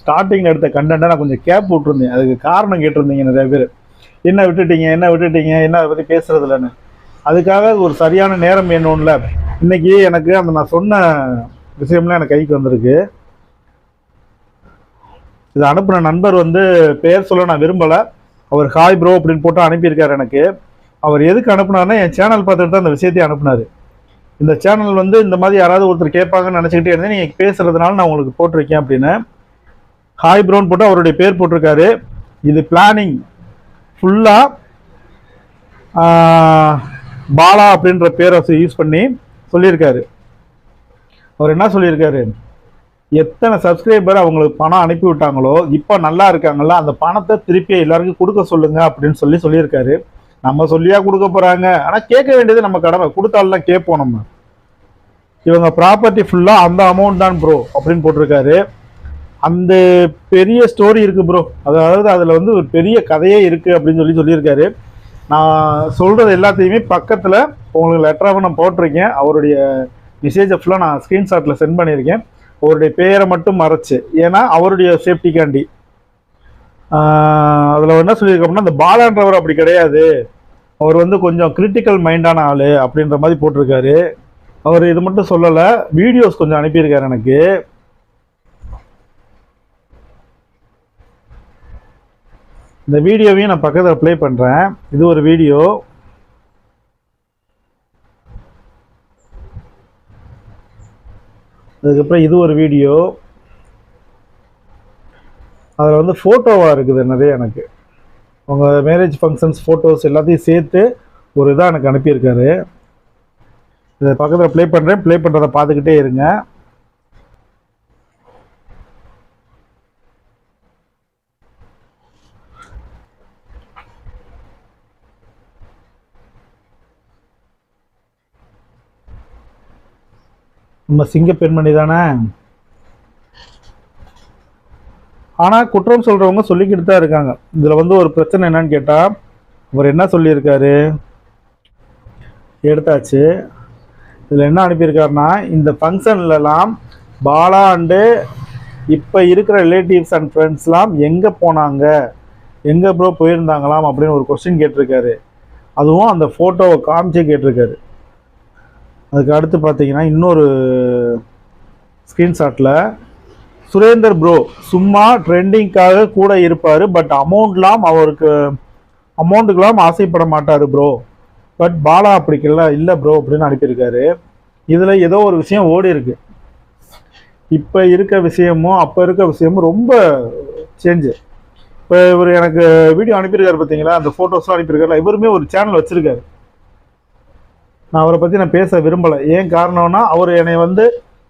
ஸ்டார்டிங்கில் எடுத்த கண்டென்ட்டை நான் கொஞ்சம் கேப் விட்டுருந்தேன் அதுக்கு காரணம் கேட்டிருந்தீங்க நிறைய பேர். என்ன விட்டுட்டீங்க என்ன விட்டுட்டீங்க என்ன அதை பற்றி பேசுறது இல்லைன்னு அதுக்காக ஒரு சரியான நேரம் வேணும்ல. இன்னைக்கு எனக்கு அந்த நான் சொன்ன விஷயம்லாம் எனக்கு கைக்கு வந்திருக்கு. இது அனுப்பின நண்பர் வந்து பெயர் சொல்ல நான் விரும்பலை. அவர் ஹாய் ப்ரோ அப்படின்னு போட்டு அனுப்பியிருக்காரு எனக்கு. அவர் எதுக்கு அனுப்புனாருன்னா என் சேனல் பார்த்துட்டு தான் அந்த விஷயத்தையும் அனுப்புனார். இந்த சேனல் வந்து இந்த மாதிரி யாராவது ஒருத்தர் கேட்பாங்கன்னு நினச்சிக்கிட்டே இருந்தேன். நீங்கள் பேசுகிறதுனால நான் உங்களுக்கு போட்டிருக்கேன் அப்படின்னு. ஹாய் ப்ரோன் போட்டு அவருடைய பேர் போட்டிருக்காரு. இது பிளானிங் ஃபுல்லாக பாலா அப்படின்ற பேரை யூஸ் பண்ணி சொல்லியிருக்காரு. அவர் என்ன சொல்லியிருக்காரு? எத்தனை சப்ஸ்கிரைபர் அவங்களுக்கு பணம் அனுப்பி விட்டாங்களோ இப்போ நல்லா இருக்காங்களா அந்த பணத்தை திருப்பி எல்லாருக்கும் கொடுக்க சொல்லுங்க அப்படின்னு சொல்லி சொல்லியிருக்காரு. நம்ம சொல்லியா கொடுக்க போறாங்க. ஆனால் கேட்க வேண்டியது நம்ம கடமை. கொடுத்தாலாம் கேட்போம் நம்ம. இவங்க ப்ராப்பர்ட்டி ஃபுல்லாக அந்த அமௌண்ட் தான் ப்ரோ அப்படின்னு போட்டிருக்காரு. அந்த பெரிய ஸ்டோரி இருக்குது ப்ரோ அதாவது அதில் வந்து ஒரு பெரிய கதையே இருக்குது அப்படின்னு சொல்லி சொல்லியிருக்காரு. நான் சொல்கிறது எல்லாத்தையுமே பக்கத்தில் உங்களுக்கு லெட்டராக நான் போட்டிருக்கேன். அவருடைய மெசேஜை ஃபுல்லாக நான் ஸ்க்ரீன்ஷாட்டில் சென்ட் பண்ணியிருக்கேன். அவருடைய பெயரை மட்டும் மறைச்சு. ஏன்னா அவருடைய சேஃப்டிக்காண்டி அதில் என்ன சொல்லியிருக்கோம்னா அந்த பாலான்றவர் அப்படி கிடையாது. அவர் வந்து கொஞ்சம் கிரிட்டிக்கல் மைண்டான ஆள் அப்படின்ற மாதிரி போட்டிருக்காரு. அவர் இது மட்டும் சொல்லலை வீடியோஸ் கொஞ்சம் அனுப்பியிருக்காரு எனக்கு. இந்த வீடியோவையும் நான் பக்கத்தில் ப்ளே பண்ணுறேன் இது ஒரு வீடியோ. அதுக்கப்புறம் இது ஒரு வீடியோ. அதில் வந்து ஃபோட்டோவாக இருக்குது நிறைய எனக்கு. உங்கள் மேரேஜ் ஃபங்க்ஷன்ஸ் ஃபோட்டோஸ் எல்லாத்தையும் சேர்த்து ஒரு இதாக எனக்கு அனுப்பியிருக்காரு. இதை பக்கத்தில் ப்ளே பண்ணுறேன் ப்ளே பண்ணுறதை பார்த்துக்கிட்டே இருங்க. நம்ம சிங்க பெண்மணி தானே? ஆனால் குற்றம் சொல்கிறவங்க சொல்லிக்கிட்டு தான் இருக்காங்க. இதில் வந்து ஒரு பிரச்சனை என்னன்னு கேட்டால் அவர் என்ன சொல்லியிருக்காரு? எடுத்தாச்சு. இதில் என்ன அனுப்பியிருக்காருன்னா இந்த ஃபங்க்ஷன்லலாம் பாலா அண்டு இப்போ இருக்கிற ரிலேட்டிவ்ஸ் அண்ட் ஃப்ரெண்ட்ஸ்லாம் எங்கே போனாங்க? எங்கே ப்ரோ போயிருந்தாங்களாம் அப்படின்னு ஒரு கொஸ்டின் கேட்டிருக்காரு. அதுவும் அந்த ஃபோட்டோவை காமிச்சே கேட்டிருக்காரு. அதுக்கு அடுத்து பார்த்தீங்கன்னா இன்னொரு ஸ்க்ரீன்ஷாட்டில் சுரேந்தர் ப்ரோ சும்மா ட்ரெண்டிங்காக கூட இருப்பார் பட் அமௌண்ட்லாம் அவருக்கு அமௌண்ட்டுக்கெல்லாம் ஆசைப்பட மாட்டார் ப்ரோ பட் பாலா அப்படிக்கல இல்லை ப்ரோ அப்படின்னு அனுப்பியிருக்காரு. இதில் ஏதோ ஒரு விஷயம் ஓடி இருக்கு. இப்போ இருக்க விஷயமும் அப்போ இருக்க விஷயமும் ரொம்ப சேஞ்சு இப்போ இவர் எனக்கு வீடியோ அனுப்பியிருக்காரு பார்த்தீங்களா? அந்த ஃபோட்டோஸ்லாம் அனுப்பியிருக்காரு இவருமே ஒரு சேனல் வச்சுருக்காரு. நான் அவரை பற்றி நான் பேச விரும்பலை. ஏன் காரணம்னா அவர் என்னை வந்து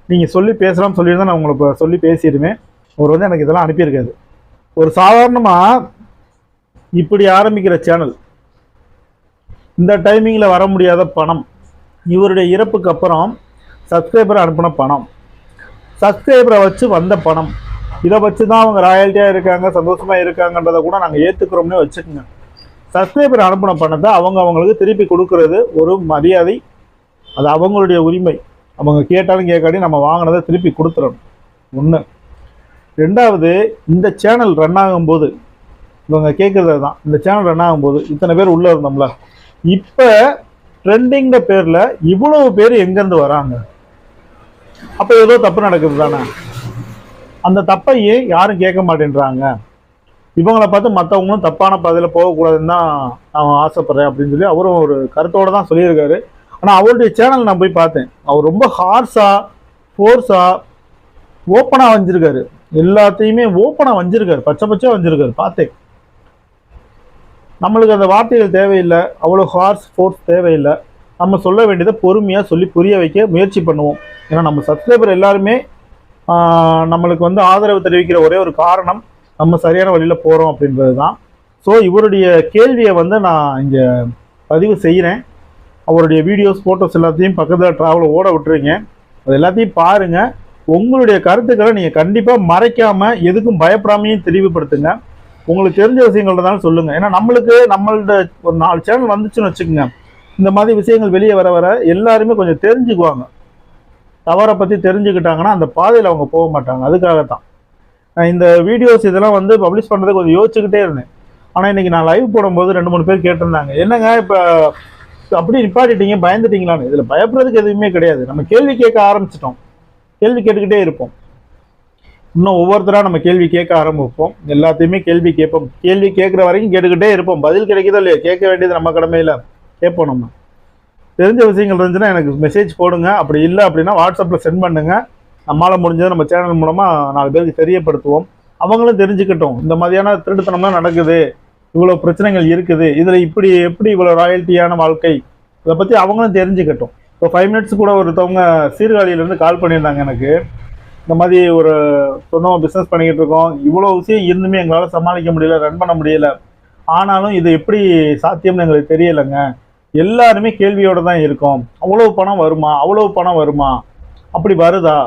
நீங்கள் சொல்லி பேசலாம்னு சொல்லியிருந்தா நான் உங்களை இப்போ சொல்லி பேசிடுவேன். அவர் வந்து எனக்கு இதெல்லாம் அனுப்பியிருக்காரு. ஒரு சாதாரணமாக இப்படி ஆரம்பிக்கிற சேனல் இந்த டைமிங்கில் வர முடியாத பணம் இவருடைய இறப்புக்கு அப்புறம் சப்ஸ்கிரைபர் அனுப்பின பணம் சப்ஸ்கிரைபரை வச்சு வந்த பணம் இதை வச்சு தான் அவங்க ராயல்ட்டியாக இருக்காங்க சந்தோஷமாக இருக்காங்கன்றதை கூட நாங்கள் ஏற்றுக்கிறோம்னே வச்சுக்கோங்க. சப்ஸ்கிரைபர் அனுப்பின பணத்தை அவங்க அவங்களுக்கு திருப்பி கொடுக்கறது ஒரு மரியாதை. அது அவங்களுடைய உரிமை. அவங்க கேட்டாலும் கேட்காட்டி நம்ம வாங்கினதை திருப்பி கொடுத்துடணும் ஒன்று ரெண்டாவது இந்த சேனல் ரன் ஆகும்போது இவங்க கேட்குறது தான் இந்த சேனல் ரன் ஆகும்போது இத்தனை பேர் உள்ளே இருந்தோம்ல. இப்போ ட்ரெண்டிங்கிற பேரில் இவ்வளவு பேர் எங்கேருந்து வராங்க? அப்போ ஏதோ தப்பு நடக்குது தானே அந்த தப்பையே யாரும் கேட்க மாட்டேன்றாங்க. இவங்களை பார்த்து மற்றவங்களும் தப்பான பாதையில் போகக்கூடாதுன்னு தான் நான் ஆசைப்பட்றேன் அப்படின்னு சொல்லி அவரும் ஒரு கருத்தோடு தான் சொல்லியிருக்காரு. ஆனால் அவருடைய சேனல் நான் போய் பார்த்தேன். அவர் ரொம்ப ஹார்ஸாக ஃபோர்ஸாக ஓப்பனாக வஞ்சிருக்காரு எல்லாத்தையுமே ஓப்பனாக வஞ்சிருக்காரு பச்சை பச்சையாக வஞ்சிருக்காரு பார்த்தேன். நம்மளுக்கு அந்த வார்த்தைகள் தேவையில்லை. அவ்வளோ ஹார்ஸ் ஃபோர்ஸ் தேவையில்லை. நம்ம சொல்ல வேண்டியதை பொறுமையாக சொல்லி புரிய வைக்க முயற்சி பண்ணுவோம். ஏன்னா நம்ம சப்ஸ்கிரைபர் எல்லாருமே நம்மளுக்கு வந்து ஆதரவு தெரிவிக்கிற ஒரே ஒரு காரணம் நம்ம சரியான வழியில் போகிறோம் அப்படின்றது தான் ஸோ இவருடைய கேள்வியை வந்து நான் இங்கே பதிவு செய்கிறேன் அவருடைய வீடியோஸ் ஃபோட்டோஸ் எல்லாத்தையும் பக்கத்தில் ட்ராவலில் ஓட விட்டுருங்க. அது எல்லாத்தையும் பாருங்கள் உங்களுடைய கருத்துக்களை நீங்கள் கண்டிப்பாக மறைக்காமல் எதுக்கும் பயப்படாமையும் தெளிவுபடுத்துங்க. உங்களுக்கு தெரிஞ்ச விஷயங்கள் இருந்தாலும் சொல்லுங்கள் ஏன்னா நம்மளுக்கு நம்மள்ட ஒரு நாலு சேனல் வந்துச்சுன்னு வச்சுக்கோங்க. இந்த மாதிரி விஷயங்கள் வெளியே வர வர எல்லாருமே கொஞ்சம் தெரிஞ்சுக்குவாங்க. தவறை பற்றி தெரிஞ்சுக்கிட்டாங்கன்னா அந்த பாதையில் அவங்க போக மாட்டாங்க. அதுக்காகத்தான். தான் இந்த வீடியோஸ் இதெல்லாம் வந்து பப்ளிஷ் பண்ணுறது கொஞ்சம் யோசிச்சுக்கிட்டே இருந்தேன். ஆனால் இன்னைக்கு நான் லைவ் போடும்போது ரெண்டு மூணு பேர் கேட்டிருந்தாங்க. என்னங்க இப்போ அப்படி நிப்பாட்டிட்டீங்க பயந்துட்டீங்களான்னு. இதில் பயப்படுறதுக்கு எதுவுமே கிடையாது. நம்ம கேள்வி கேட்க ஆரம்பிச்சிட்டோம். கேள்வி கேட்டுக்கிட்டே இருப்போம். இன்னும் ஒவ்வொருத்தராக நம்ம கேள்வி கேட்க ஆரம்பிப்போம். எல்லாத்தையுமே கேள்வி கேட்போம். கேள்வி கேட்குற வரைக்கும் கேட்டுக்கிட்டே இருப்போம். பதில் கிடைக்குதோ இல்லையா? கேட்க வேண்டியது நம்ம கடமையில். கேட்போம் நம்ம. தெரிஞ்ச விஷயங்கள் இருந்துச்சுன்னா எனக்கு மெசேஜ் போடுங்க. அப்படி இல்லை அப்படின்னா வாட்ஸ்அப்பில் சென்ட் பண்ணுங்கள் நம்மளால் முடிஞ்சதை நம்ம சேனல் மூலமாக நாலு பேருக்கு தெரியப்படுத்துவோம். அவங்களும் தெரிஞ்சுக்கட்டும். இந்த மாதிரியான திருட்டுத்தனம்லாம் நடக்குது. இவ்வளோ பிரச்சனைகள் இருக்குது. இதில் இப்படி எப்படி இவ்வளோ ராயல்ட்டியான வாழ்க்கை? இதை பற்றி அவங்களும் தெரிஞ்சுக்கட்டும். இப்போ ஃபைவ் மினிட்ஸ் கூட ஒருத்தவங்க சீர்காழியிலேருந்து கால் பண்ணியிருந்தாங்க எனக்கு. இந்த மாதிரி ஒரு சொந்தமாக பிஸ்னஸ் பண்ணிக்கிட்டு இருக்கோம். இவ்வளோ விஷயம் இருந்துமே எங்களால் சமாளிக்க முடியல ரன் பண்ண முடியல. ஆனாலும் இது எப்படி சாத்தியம்னு எங்களுக்கு தெரியலைங்க. எல்லாருமே கேள்வியோடு தான் இருக்கோம். அவ்வளவு பணம் வருமா? அவ்வளவு பணம் வருமா? அப்படி வருதா?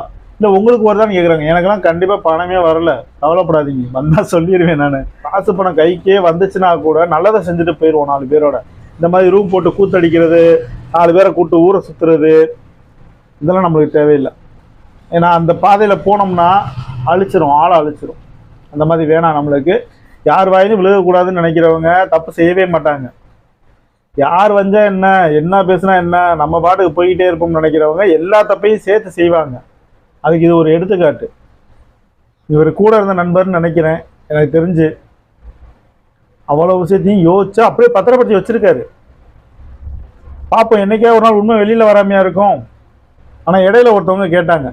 இல்லை உங்களுக்கு வருதான்னு கேட்குறாங்க எனக்கெல்லாம் கண்டிப்பாக பணமே வரல. கவலைப்படாதீங்க. வந்தால் சொல்லிடுவேன் நான். காசு பணம் கைக்கே வந்துச்சுன்னா கூட நல்லதை செஞ்சுட்டு போயிடுவோம் நாலு பேரோட. இந்த மாதிரி ரூம் போட்டு கூத்தடிக்கிறது நாலு பேரை கூட்டு ஊரை சுற்றுறது இதெல்லாம் நம்மளுக்கு தேவையில்லை. ஏன்னா அந்த பாதையில் போனோம்னா அழிச்சிரும். ஆளை அழிச்சிரும். அந்த மாதிரி வேணாம் நம்மளுக்கு. யார் வாயிலும் விழுகக்கூடாதுன்னு நினைக்கிறவங்க தப்பு செய்யவே மாட்டாங்க. யார் வந்தா என்ன என்ன பேசுனா என்ன நம்ம பாட்டுக்கு போய்கிட்டே இருப்போம்னு நினைக்கிறவங்க எல்லா தப்பையும் சேர்த்து செய்வாங்க. அதுக்கு இது ஒரு எடுத்துக்காட்டு. இவர் கூட இருந்த நண்பர்னு நினைக்கிறேன். எனக்கு தெரிஞ்சு. அவ்வளோ விஷயத்தையும் யோசிச்சு அப்படியே பத்திரப்படுத்தி வச்சிருக்காரு. பார்ப்போம் என்னைக்கே ஒரு நாள் உண்மை வெளியில் வராமையாக இருக்கும்? ஆனால் இடையில ஒருத்தவங்க கேட்டாங்க.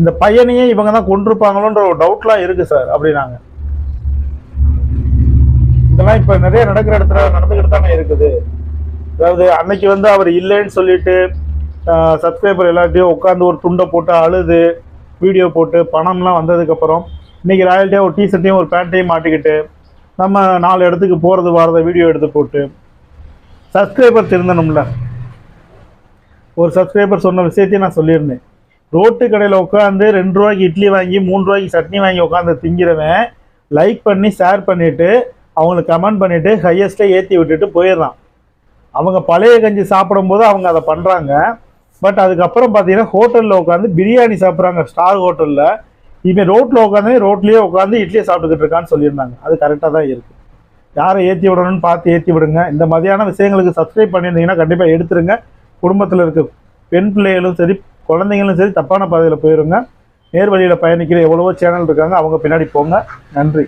இந்த பையனையே இவங்க தான் கொண்டிருப்பாங்களோன்ற ஒரு டவுட்லாம் இருக்குது சார் அப்படின்னாங்க. இதெல்லாம் இப்போ நிறைய நடக்கிற இடத்துல நடந்துக்கிட்டு தானே இருக்குது. அதாவது அன்னைக்கு வந்து அவர் இல்லைன்னு சொல்லிட்டு சப்ஸ்கிரைபர் எல்லாத்தையும் உட்காந்து ஒரு துண்டை போட்டு அழுது வீடியோ போட்டு பணம்லாம் வந்ததுக்கப்புறம் இன்னைக்கு ராயல்ட்டியாக ஒரு டிஷர்ட்டையும் ஒரு பேண்ட்டையும் மாட்டிக்கிட்டு நம்ம நாலு இடத்துக்கு போகிறது வரத வீடியோ எடுத்து போட்டு சப்ஸ்கிரைபர் திருந்தணும்ல. ஒரு சப்ஸ்கிரைபர் சொன்ன விஷயத்தையும் நான் சொல்லியிருந்தேன். ரோட்டு கடையில் உட்காந்து ரெண்டு ரூபாய்க்கு இட்லி வாங்கி மூணு ரூபாய்க்கு சட்னி வாங்கி உட்காந்து திங்கிறவன் லைக் பண்ணி ஷேர் பண்ணிவிட்டு அவங்களுக்கு கமெண்ட் பண்ணிவிட்டு ஹையஸ்ட்டை ஏற்றி விட்டுட்டு போயிடுறான். அவங்க பழைய கஞ்சி சாப்பிடும்போது அவங்க அதை பண்ணுறாங்க பட் அதுக்கப்புறம் பார்த்தீங்கன்னா ஹோட்டலில் உட்காந்து பிரியாணி சாப்பிட்றாங்க ஸ்டார் ஹோட்டலில் இவன் ரோட்டில் உட்காந்து ரோட்லேயே உட்காந்து இட்லியை சாப்பிட்டுக்கிட்டு இருக்கான்னு சொல்லியிருந்தாங்க. அது கரெக்டாக தான் இருக்குது யாரை ஏற்றி விடணும்னு பார்த்து ஏற்றி விடுங்க. இந்த மாதிரியான விஷயங்களுக்கு சப்ஸ்கிரைப் பண்ணியிருந்தீங்கன்னா கண்டிப்பாக எடுத்துருங்க. குடும்பத்தில் இருக்க பெண் பிள்ளைகளும் சரி குழந்தைங்களும் சரி தப்பான பாதையில் போயிருங்க. நேர் வழியில் பயணிக்கிற எவ்வளவோ சேனல் இருக்காங்க. அவங்க பின்னாடி போங்க. நன்றி.